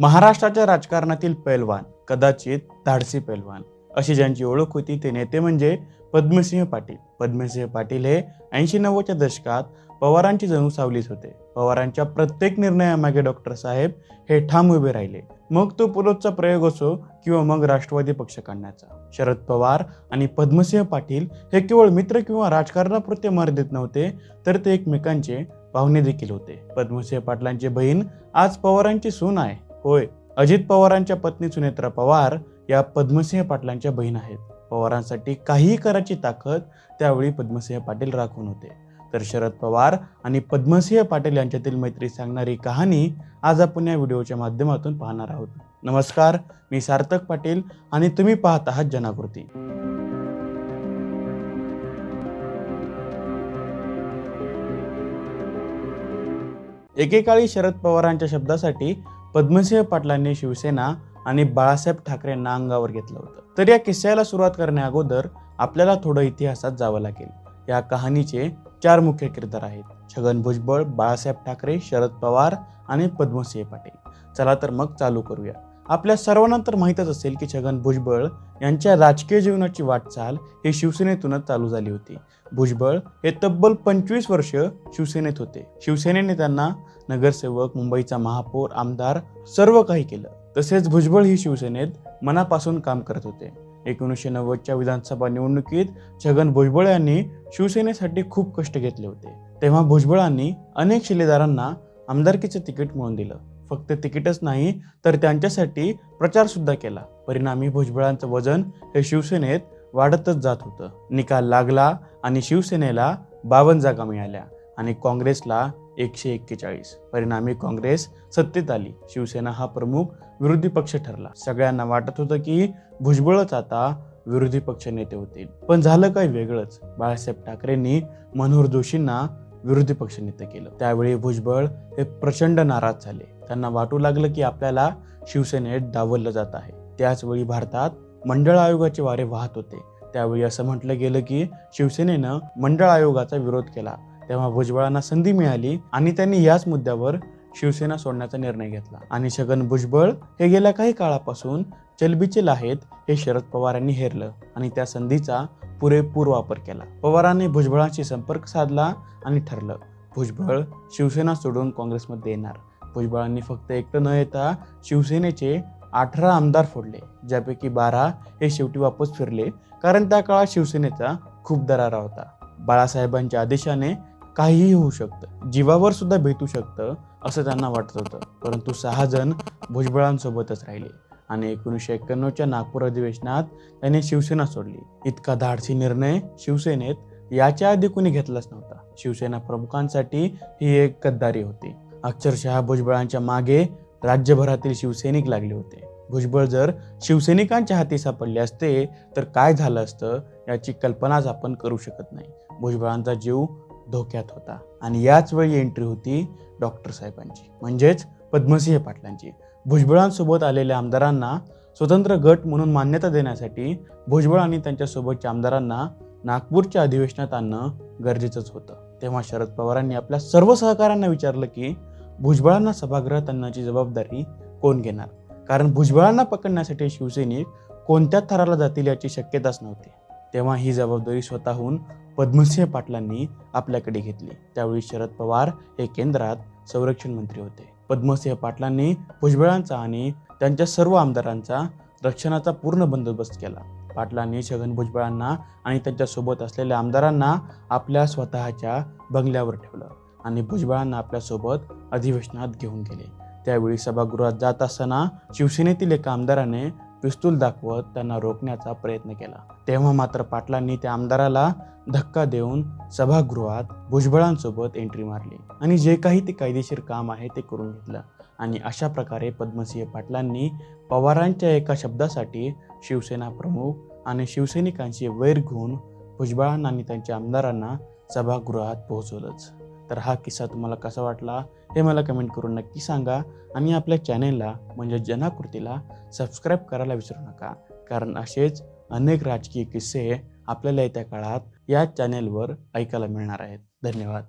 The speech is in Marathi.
महाराष्ट्राच्या राजकारणातील पैलवान कदाचित धाडसी पैलवान. अशी ज्यांची ओळख होती ते नेते म्हणजे पद्मसिंह पाटील. पद्मसिंह पाटील हे ऐंशी नव्वदच्या दशकात पवारांची जणू सावलीच होते. पवारांच्या प्रत्येक निर्णयामागे डॉक्टर साहेब हे ठाम उभे राहिले. मग तो पुलोतचा प्रयोग असो किंवा मग राष्ट्रवादी पक्ष काढण्याचा शरद पवार आणि पद्मसिंह पाटील हे केवळ मित्र किंवा राजकारणापुरते मर्यादित नव्हते तर ते एकमेकांचे पाहुणे देखील होते. पद्मसिंह पाटलांची बहीण आज पवारांची सून आहे. होय अजित पवारांच्या पत्नी सुनेत्रा पवार या पद्मसिंह पाटलांच्या बहीण आहेत. पवारांसाठी काहीही करायची ताकद त्यावेळी पद्मसिंह पाटील राखून होते. तर शरद पवार आणि पद्मसिंह पाटील यांच्यातील मैत्री सांगणारी कहाणी आज आपण या व्हिडिओच्या माध्यमातून पाहणार आहोत. नमस्कार मी सार्थक पाटील आणि तुम्ही पाहत आहात जनाकृती. एकेकाळी शरद पवारांच्या शब्दासाठी पद्मसिंह पाटलांनी शिवसेना आणि बाळासाहेब ठाकरेंना अंगावर घेतलं होतं. तर या किस्स्याला सुरुवात करण्या आपल्याला थोडं इतिहासात जावं लागेल. या कहाणीचे चार मुख्य किरदार आहेत. छगन भुजबळ बाळासाहेब ठाकरे शरद पवार आणि पद्मसिंह पाटील. चला तर मग चालू करूया. आपल्या सर्वांना तर माहीतच असेल की छगन भुजबळ यांच्या राजकीय जीवनाची वाटचाल ही शिवसेनेतूनच चालू झाली होती. भुजबळ हे तब्बल पंचवीस वर्ष शिवसेनेत होते. शिवसेनेने त्यांना नगरसेवक मुंबईचा महापौर आमदार सर्व काही केलं. तसेच भुजबळ ही शिवसेनेत मनापासून काम करत होते. एकोणीसशे नव्वदच्या विधानसभा निवडणुकीत छगन भुजबळ यांनी शिवसेनेसाठी खूप कष्ट घेतले होते. तेव्हा भुजबळांनी अनेक शिलेदारांना आमदारकीचं तिकीट मिळवून दिलं. फक्त तिकीटच नाही तर त्यांच्यासाठी प्रचारसुद्धा केला. परिणामी भुजबळांचं वजन हे शिवसेनेत वाढतच जात होतं. निकाल लागला आणि शिवसेनेला बावन्न जागा मिळाल्या आणि काँग्रेसला एकशे एक्केचाळीस. परिणामी काँग्रेस सत्तेत आली. शिवसेना हा प्रमुख विरोधी पक्ष ठरला. सगळ्यांना वाटत होतं की भुजबळच आता विरोधी पक्ष नेते होतील. पण झालं काय वेगळंच? बाळासाहेब ठाकरेंनी मनोहर जोशींना विरोधी पक्षनेते केलं. त्यावेळी भुजबळ हे प्रचंड नाराज झाले. त्यांना वाटू लागलं की आपल्याला शिवसेनेत डावललं जात आहे. त्याच वेळी भारतात मंडळ आयोगाचे वारे वाहत होते. त्यावेळी असं म्हटलं गेलं की शिवसेनेनं मंडळ आयोगाचा विरोध केला. तेव्हा भुजबळांना संधी मिळाली आणि त्यांनी याच मुद्द्यावर शिवसेना सोडण्याचा निर्णय घेतला. आणि छगन भुजबळ हे गेल्या काही काळापासून चलबिचल आहेत हे शरद पवारांनी हेरलं आणि त्या संधीचा पुरेपूर वापर केला. पवारांनी भुजबळांशी संपर्क साधला आणि ठरलं भुजबळ शिवसेना सोडून काँग्रेसमध्ये येणार. भुजबळांनी फक्त एकटं न येता शिवसेनेचे अठरा आमदार फोडले ज्यापैकी बारा हे शेवटी वापस फिरले कारण त्या काळात शिवसेनेचा खूप दरारा होता. बाळासाहेबांच्या आदेशाने काहीही होऊ शकतं. जीवावर सुद्धा भेटू शकतं असं त्यांना वाटत होतं. परंतु सहा जण भुजबळांसोबतच राहिले आणि एकोणीसशे एक्क्याण्णवच्या नागपूर अधिवेशनात त्यांनी शिवसेना सोडली. इतका धाडसी निर्णय शिवसेनेत याच्या आधी कुणी घेतलाच नव्हता. शिवसेना प्रमुखांसाठी ही एक गद्दारी होती. अक्षरशः भुजबळांच्या मागे राज्यभरातील शिवसैनिक लागले होते. भुजबळ जर शिवसैनिकांच्या हाती सापडले असते तर काय झालं असतं याची कल्पनाच आपण करू शकत नाही. भुजबळांचा जीव धोक्यात होता. आणि याच वेळी एंट्री होती डॉक्टर साहेबांची. म्हणजेच पद्मसिंह पाटलांची. भुजबळांसोबत आलेल्या आमदारांना स्वतंत्र गट म्हणून मान्यता देण्यासाठी भुजबळ आणि त्यांच्यासोबतच्या आमदारांना नागपूरच्या अधिवेशनात आणणं गरजेचंच होतं. तेव्हा शरद पवारांनी आपल्या सर्व सहकाऱ्यांना विचारलं की भुजबळांना सभागृहात आणण्याची जबाबदारी कोण घेणार? कारण भुजबळांना पकडण्यासाठी शिवसैनिक कोणत्या थराला जातील याची शक्यताच नव्हती. तेव्हा ही जबाबदारी स्वतःहून पद्मसिंह पाटलांनी आपल्याकडे घेतली. त्यावेळी शरद पवार हे केंद्रात संरक्षण मंत्री होते. पद्मसिंह पाटलांनी भुजबळांचा आणि त्यांच्या सर्व आमदारांचा रक्षणाचा पूर्ण बंदोबस्त केला. पाटलांनी छगन भुजबळांना आणि त्यांच्यासोबत असलेल्या आमदारांना आपल्या स्वतःच्या बंगल्यावर ठेवलं आणि भुजबळांना आपल्यासोबत अधिवेशनात घेऊन गेले. त्यावेळी सभागृहात जात असताना शिवसेनेतील एका आमदाराने पिस्तूल दाखवत त्यांना रोखण्याचा प्रयत्न केला. तेव्हा मात्र पाटलांनी त्या आमदाराला धक्का देऊन सभागृहात भुजबळांसोबत एंट्री मारली आणि जे काही ते कायदेशीर काम आहे ते करून घेतलं. आणि अशा प्रकारे पद्मसिंह पाटलांनी पवारांच्या एका शब्दासाठी शिवसेना प्रमुख आणि शिवसैनिकांशी वैर घेऊन भुजबळांना आणि त्यांच्या आमदारांना सभागृहात पोहोचवलंच. तर हा किस्सा तुम्हाला कसा वाटला? हे मला कमेंट करून नक्की सांगा. आणि आपल्या चॅनेलला म्हणजे जनाकृतीला सबस्क्राईब करायला विसरू नका. कारण असेच अनेक राजकीय किस्से आपल्याला येत्या काळात या चॅनेलवर ऐकायला मिळणार आहेत. धन्यवाद.